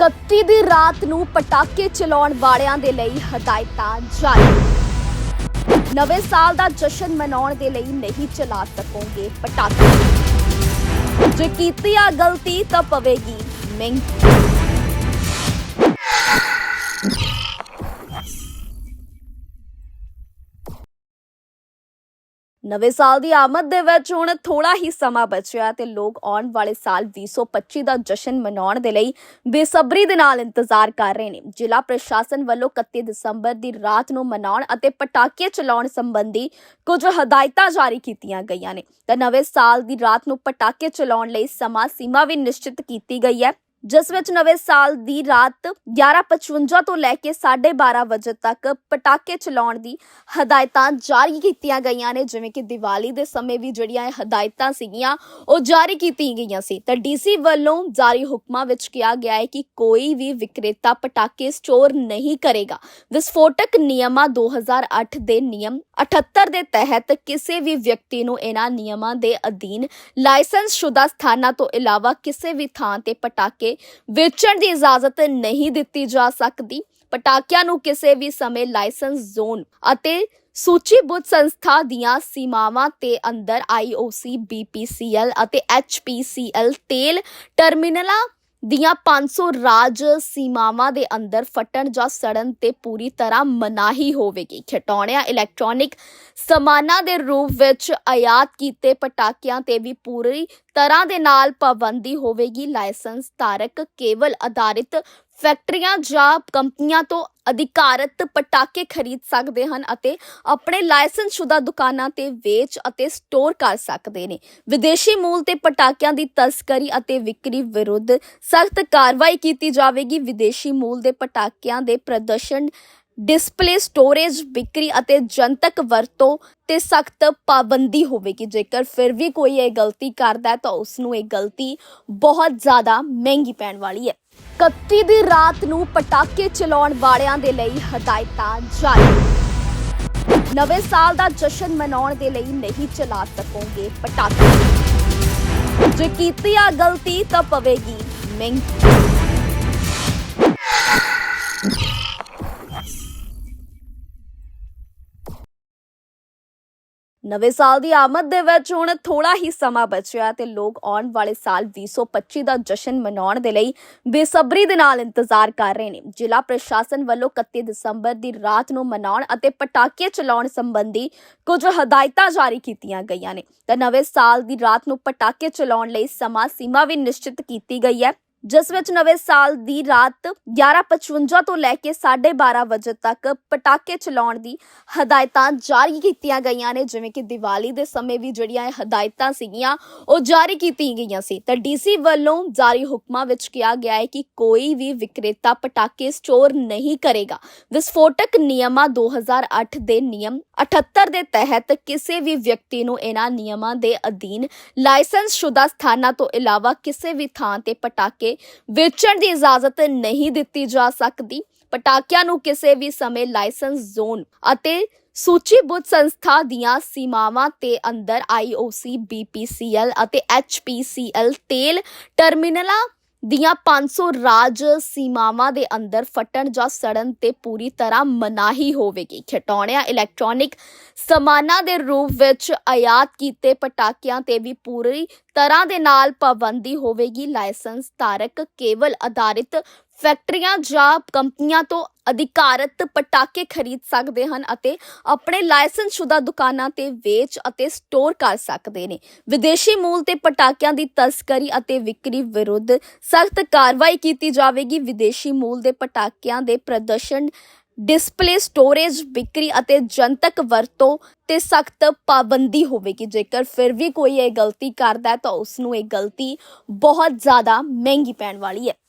31 ਦੀ ਰਾਤ ਨੂੰ ਪਟਾਕੇ ਚਲਾਉਣ ਵਾਲਿਆਂ ਦੇ ਲਈ ਹਦਾਇਤਾਂ ਜਾਰੀ। ਨਵੇਂ ਸਾਲ ਦਾ ਜਸ਼ਨ ਮਨਾਉਣ ਦੇ ਲਈ ਨਹੀਂ ਚਲਾ ਸਕੋਗੇ ਪਟਾਕੇ। ਜੇ ਕੀਤੀ ਆ ਗਲਤੀ ਤਾਂ ਪਵੇਗੀ ਮਹਿੰਗੀ। ਨਵੇਂ ਸਾਲ ਦੀ ਆਮਦ ਦੇ ਵਿੱਚ ਹੁਣ ਥੋੜਾ ਹੀ ਸਮਾਂ ਬਚਿਆ ਤੇ ਲੋਕ ਆਉਣ ਵਾਲੇ ਸਾਲ 2025 ਦਾ ਜਸ਼ਨ ਮਨਾਉਣ ਦੇ ਲਈ ਬੇਸਬਰੀ ਦੇ ਨਾਲ ਇੰਤਜ਼ਾਰ ਕਰ ਰਹੇ ਨੇ। ਜ਼ਿਲ੍ਹਾ ਪ੍ਰਸ਼ਾਸਨ ਵੱਲੋਂ 31 ਦਸੰਬਰ ਦੀ ਰਾਤ ਨੂੰ ਮਨਾਉਣ ਅਤੇ ਪਟਾਕੇ ਚਲਾਉਣ ਸੰਬੰਧੀ ਕੁਝ ਹਦਾਇਤਾਂ ਜਾਰੀ ਕੀਤੀਆਂ ਗਈਆਂ ਨੇ। ਤਾਂ ਨਵੇਂ ਸਾਲ ਦੀ ਰਾਤ ਨੂੰ ਪਟਾਕੇ ਚਲਾਉਣ ਲਈ ਸਮਾਂ ਸੀਮਾ ਵੀ ਨਿਸ਼ਚਿਤ ਕੀਤੀ ਗਈ ਹੈ। ਜਿਸ ਵਿੱਚ ਨਵੇਂ ਸਾਲ ਦੀ ਰਾਤ 11:55 ਤੋਂ ਲੈ ਕੇ 12:30 ਵਜੇ ਤੱਕ ਪਟਾਕੇ ਚਲਾਉਣ ਦੀ ਹਦਾਇਤਾਂ ਜਾਰੀ ਕੀਤੀਆਂ ਗਈਆਂ ਨੇ, ਜਿਵੇਂ ਕਿ ਦੀਵਾਲੀ ਦੇ ਸਮੇਂ ਵੀ ਜਿਹੜੀਆਂ ਇਹ ਹਦਾਇਤਾਂ ਸੀਗੀਆਂ, ਉਹ ਜਾਰੀ ਕੀਤੀਆਂ ਗਈਆਂ ਸੀ। ਤਾਂ ਡੀਸੀ ਵੱਲੋਂ ਜਾਰੀ ਹੁਕਮਾਂ ਵਿੱਚ ਕਿਹਾ ਗਿਆ ਹੈ ਕਿ ਕੋਈ ਵੀ ਵਿਕਰੇਤਾ ਪਟਾਕੇ ਸਟੋਰ ਨਹੀਂ ਕਰੇਗਾ। ਵਿਸਫੋਟਕ ਨਿਯਮਾਂ 2008 ਦੇ ਨਿਯਮ 78 ਦੇ ਤਹਿਤ ਕਿਸੇ ਵੀ ਵਿਅਕਤੀ ਨੂੰ ਇਹਨਾਂ ਨਿਯਮਾਂ ਦੇ ਅਧੀਨ ਲਾਇਸੈਂਸ ਸ਼ੁਦਾ ਸਥਾਨਾਂ ਤੋਂ ਇਲਾਵਾ ਕਿਸੇ ਵੀ ਥਾਂ ਤੇ ਪਟਾਕੇ ਵੇਚਣ ਦੀ ਇਜਾਜ਼ਤ ਨਹੀਂ ਦਿੱਤੀ ਜਾ ਸਕਦੀ। ਪਟਾਕਿਆਂ ਨੂੰ ਕਿਸੇ ਵੀ ਸਮੇਂ ਲਾਇਸੈਂਸ ਜ਼ੋਨ ਅਤੇ ਸੂਚੀਬੱਧ ਸੰਸਥਾ ਦੀਆਂ ਸੀਮਾਵਾਂ ਤੇ ਅੰਦਰ ਆਈਓਸੀ ਬੀਪੀਸੀਐਲ ਅਤੇ ਐਚਪੀਸੀਐਲ ਤੇਲ ਟਰਮੀਨਲਾਂ ਦੀਆਂ 500 ਰਾਜ ਸੀਮਾਵਾਂ ਦੇ ਅੰਦਰ ਫਟਣ ਜਾਂ ਸੜਨ ਤੇ ਪੂਰੀ ਤਰ੍ਹਾਂ ਮਨਾਹੀ ਹੋਵੇਗੀ। ਖਿਡੌਣਿਆਂ ਇਲੈਕਟ੍ਰੋਨਿਕ ਸਮਾਨਾਂ ਦੇ ਰੂਪ ਵਿੱਚ ਆਯਾਤ ਕੀਤੇ ਪਟਾਕਿਆਂ ਤੇ ਵੀ ਪੂਰੀ ਤਰ੍ਹਾਂ ਦੇ ਨਾਲ ਪਾਬੰਦੀ ਹੋਵੇਗੀ। ਲਾਇਸੈਂਸ ਧਾਰਕ ਕੇਵਲ ਆਧਾਰਿਤ ਫੈਕਟਰੀਆਂ ਜਾਂ ਕੰਪਨੀਆਂ ਤੋਂ ਅਧਿਕਾਰਤ ਪਟਾਕੇ ਖਰੀਦ ਸਕਦੇ ਹਨ ਅਤੇ ਆਪਣੇ ਲਾਇਸੈਂਸ ਸ਼ੁਦਾ ਦੁਕਾਨਾਂ ਤੇ ਵੇਚ ਅਤੇ ਸਟੋਰ ਕਰ ਸਕਦੇ ਨੇ। ਵਿਦੇਸ਼ੀ ਮੂਲ ਤੇ ਪਟਾਕਿਆਂ ਦੀ ਤਸਕਰੀ ਅਤੇ ਵਿਕਰੀ ਵਿਰੁੱਧ ਸਖਤ ਕਾਰਵਾਈ ਕੀਤੀ ਜਾਵੇਗੀ। ਵਿਦੇਸ਼ੀ ਮੂਲ ਦੇ ਪਟਾਕਿਆਂ ਦੇ ਪ੍ਰਦਰਸ਼ਨ ਡਿਸਪਲੇ ਸਟੋਰੇਜ, ਵਿਕਰੀ ਅਤੇ ਜਨਤਕ ਵਰਤੋਂ ਤੇ ਸਖਤ ਪਾਬੰਦੀ ਹੋਵੇਗੀ। ਜੇਕਰ ਫਿਰ ਵੀ ਕੋਈ ਇਹ ਗਲਤੀ ਕਰਦਾ ਤਾਂ ਉਸ ਨੂੰ ਇਹ ਗਲਤੀ ਬਹੁਤ ਜ਼ਿਆਦਾ ਮਹਿੰਗੀ ਪੈਣ ਵਾਲੀ ਹੈ। 31 ਦੀ ਰਾਤ ਨੂੰ ਪਟਾਕੇ ਚਲਾਉਣ ਵਾਲਿਆਂ ਦੇ ਲਈ ਹਦਾਇਤਾਂ ਜਾਰੀ। ਨਵੇਂ ਸਾਲ ਦਾ ਜਸ਼ਨ ਮਨਾਉਣ ਦੇ ਲਈ ਨਹੀਂ ਚਲਾ ਸਕੋਗੇ ਪਟਾਕੇ। ਜੇ ਕੀਤੀ ਆ ਗਲਤੀ, ਤਾਂ ਪਵੇਗੀ ਮਹਿੰਗੀ। ਨਵੇਂ ਸਾਲ ਦੀ ਆਮਦ ਦੇ ਵਿੱਚ ਹੁਣ ਥੋੜਾ ਹੀ ਸਮਾਂ ਬਚਿਆ ਤੇ ਲੋਕ ਆਉਣ ਵਾਲੇ ਸਾਲ 2025 ਦਾ ਜਸ਼ਨ ਮਨਾਉਣ ਦੇ ਲਈ ਬੇਸਬਰੀ ਦੇ ਨਾਲ ਇੰਤਜ਼ਾਰ ਕਰ ਰਹੇ ਨੇ। ਜ਼ਿਲ੍ਹਾ ਪ੍ਰਸ਼ਾਸਨ ਵੱਲੋਂ 31 ਦਸੰਬਰ ਦੀ ਰਾਤ ਨੂੰ ਮਨਾਉਣ ਅਤੇ ਪਟਾਕੇ ਚਲਾਉਣ ਸੰਬੰਧੀ ਕੁਝ ਹਦਾਇਤਾਂ ਜਾਰੀ ਕੀਤੀਆਂ ਗਈਆਂ ਨੇ। ਤਾਂ ਨਵੇਂ ਸਾਲ ਦੀ ਰਾਤ ਨੂੰ ਪਟਾਕੇ ਚਲਾਉਣ ਲਈ ਸਮਾਂ ਸੀਮਾ ਵੀ ਨਿਸ਼ਚਿਤ ਕੀਤੀ ਗਈ ਹੈ। ਜਿਸ ਵਿੱਚ ਨਵੇਂ ਸਾਲ ਦੀ ਰਾਤ 11:55 ਤੋਂ ਲੈ ਕੇ 12:30 ਵਜੇ ਤੱਕ ਪਟਾਕੇ ਚਲਾਉਣ ਦੀ ਹਦਾਇਤਾਂ ਜਾਰੀ ਕੀਤੀਆਂ ਗਈਆਂ ਨੇ, ਜਿਵੇਂ ਕਿ ਦੀਵਾਲੀ ਦੇ ਸਮੇਂ ਵੀ ਜਿਹੜੀਆਂ ਇਹ ਹਦਾਇਤਾਂ ਸੀਗੀਆਂ, ਉਹ ਜਾਰੀ ਕੀਤੀਆਂ ਗਈਆਂ ਸੀ। ਤਾਂ ਡੀਸੀ ਵੱਲੋਂ ਜਾਰੀ ਹੁਕਮਾਂ ਵਿੱਚ ਕਿਹਾ ਗਿਆ ਹੈ ਕਿ ਕੋਈ ਵੀ ਵਿਕਰੇਤਾ ਪਟਾਕੇ ਸਟੋਰ ਨਹੀਂ ਕਰੇਗਾ। ਵਿਸਫੋਟਕ ਨਿਯਮਾਂ 2008 ਦੇ ਨਿਯਮ 78 ਦੇ ਤਹਿਤ ਕਿਸੇ ਵੀ ਵਿਅਕਤੀ ਨੂੰ ਇਹਨਾਂ ਨਿਯਮਾਂ ਦੇ ਅਧੀਨ ਲਾਇਸੈਂਸ ਸ਼ੁਦਾ ਸਥਾਨਾਂ ਤੋਂ ਇਲਾਵਾ ਕਿਸੇ ਵੀ ਥਾਂ ਤੇ ਪਟਾਕੇ ਵੇਚਣ ਦੀ ਇਜਾਜ਼ਤ ਨਹੀਂ ਦਿੱਤੀ ਜਾ ਸਕਦੀ। ਪਟਾਕਿਆਂ ਨੂੰ ਕਿਸੇ ਵੀ ਸਮੇਂ ਲਾਇਸੈਂਸ ਜ਼ੋਨ ਅਤੇ ਸੂਚੀਬੱਧ ਸੰਸਥਾ ਦੀਆਂ ਸੀਮਾਵਾਂ ਤੇ ਅੰਦਰ ਆਈਓਸੀ ਬੀਪੀਸੀਐਲ ਅਤੇ ਐਚਪੀਸੀਐਲ ਤੇਲ ਟਰਮੀਨਲਾਂ ਦੀਆਂ 500 ਰਾਜ ਸੀਮਾਵਾਂ ਦੇ ਅੰਦਰ ਫਟਣ ਜਾਂ ਸੜਨ ਤੇ ਪੂਰੀ ਤਰ੍ਹਾਂ ਮਨਾਹੀ ਹੋਵੇਗੀ। ਖਿਡੌਣਿਆਂ ਇਲੈਕਟ੍ਰੋਨਿਕ ਸਮਾਨਾਂ ਦੇ ਰੂਪ ਵਿੱਚ ਆਯਾਤ ਕੀਤੇ ਪਟਾਕਿਆਂ ਤੇ ਵੀ ਪੂਰੀ ਤਰ੍ਹਾਂ ਦੇ ਨਾਲ ਪਾਬੰਦੀ ਹੋਵੇਗੀ। ਲਾਇਸੈਂਸ ਧਾਰਕ ਕੇਵਲ ਆਧਾਰਿਤ ਫੈਕਟਰੀਆਂ ਜਾਂ ਕੰਪਨੀਆਂ ਤੋਂ ਅਧਿਕਾਰਤ ਪਟਾਕੇ ਖਰੀਦ ਸਕਦੇ ਹਨ ਅਤੇ ਆਪਣੇ ਲਾਇਸੈਂਸ ਸ਼ੁਦਾ ਦੁਕਾਨਾਂ ਤੇ ਵੇਚ ਅਤੇ ਸਟੋਰ ਕਰ ਸਕਦੇ ਨੇ। ਵਿਦੇਸ਼ੀ ਮੂਲ ਤੇ ਪਟਾਕਿਆਂ ਦੀ ਤਸਕਰੀ ਅਤੇ ਵਿਕਰੀ ਵਿਰੁੱਧ ਸਖਤ ਕਾਰਵਾਈ ਕੀਤੀ ਜਾਵੇਗੀ। ਵਿਦੇਸ਼ੀ ਮੂਲ ਦੇ ਪਟਾਕਿਆਂ ਦੇ ਪ੍ਰਦਰਸ਼ਨ, ਡਿਸਪਲੇ, ਸਟੋਰੇਜ, ਵਿਕਰੀ ਅਤੇ ਜਨਤਕ ਵਰਤੋਂ ਤੇ ਸਖਤ ਪਾਬੰਦੀ ਹੋਵੇਗੀ। ਜੇਕਰ ਫਿਰ ਵੀ ਕੋਈ ਇਹ ਗਲਤੀ ਕਰਦਾ ਹੈ ਤਾਂ ਉਸ ਨੂੰ ਇਹ ਗਲਤੀ ਬਹੁਤ ਜ਼ਿਆਦਾ ਮਹਿੰਗੀ ਪੈਣ ਵਾਲੀ ਹੈ।